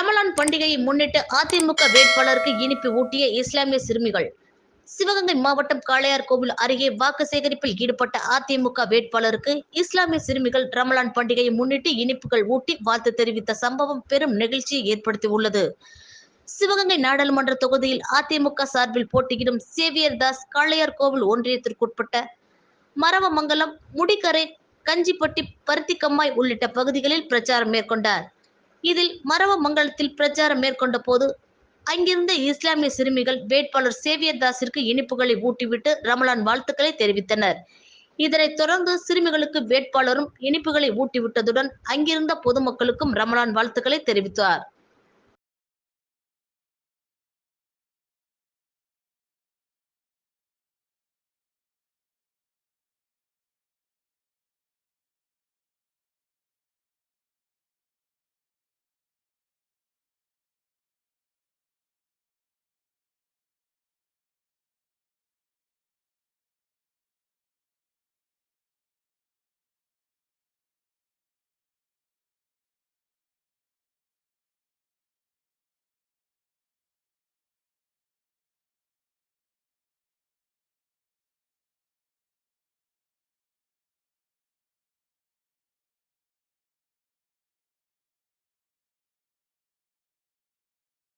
ரமலான் பண்டிகையை முன்னிட்டு அதிமுக வேட்பாளருக்கு இனிப்பு ஊட்டிய இஸ்லாமிய சிறுமிகள். சிவகங்கை மாவட்டம் காளையார் கோவில் அருகே வாக்கு சேகரிப்பில் ஈடுபட்ட அதிமுக வேட்பாளருக்கு இஸ்லாமிய சிறுமிகள் ரமலான் பண்டிகையை முன்னிட்டு இனிப்புகள் ஊட்டி வாழ்த்து தெரிவித்த சம்பவம் பெரும் நெகிழ்ச்சியை ஏற்படுத்தியுள்ளது. சிவகங்கை நாடாளுமன்ற தொகுதியில் அதிமுக சார்பில் போட்டியிடும் சேவியர் தாஸ் காளையார் கோவில் ஒன்றியத்திற்குட்பட்ட மரவமங்கலம் முடிக்கரை கஞ்சிப்பட்டி பருத்திக்கம்மாய் உள்ளிட்ட பகுதிகளில் பிரச்சாரம் மேற்கொண்டார். இதில் மரவமங்கலத்தில் பிரச்சாரம் மேற்கொண்ட போது அங்கிருந்த இஸ்லாமிய சிறுமிகள் வேட்பாளர் சேவியர் தாஸிற்கு இனிப்புகளை ஊட்டிவிட்டு ரமலான் வாழ்த்துக்களை தெரிவித்தனர். இதனைத் தொடர்ந்து சிறுமிகளுக்கு வேட்பாளரும் இனிப்புகளை ஊட்டிவிட்டதுடன் அங்கிருந்த பொதுமக்களுக்கும் ரமலான் வாழ்த்துக்களை தெரிவித்தார்.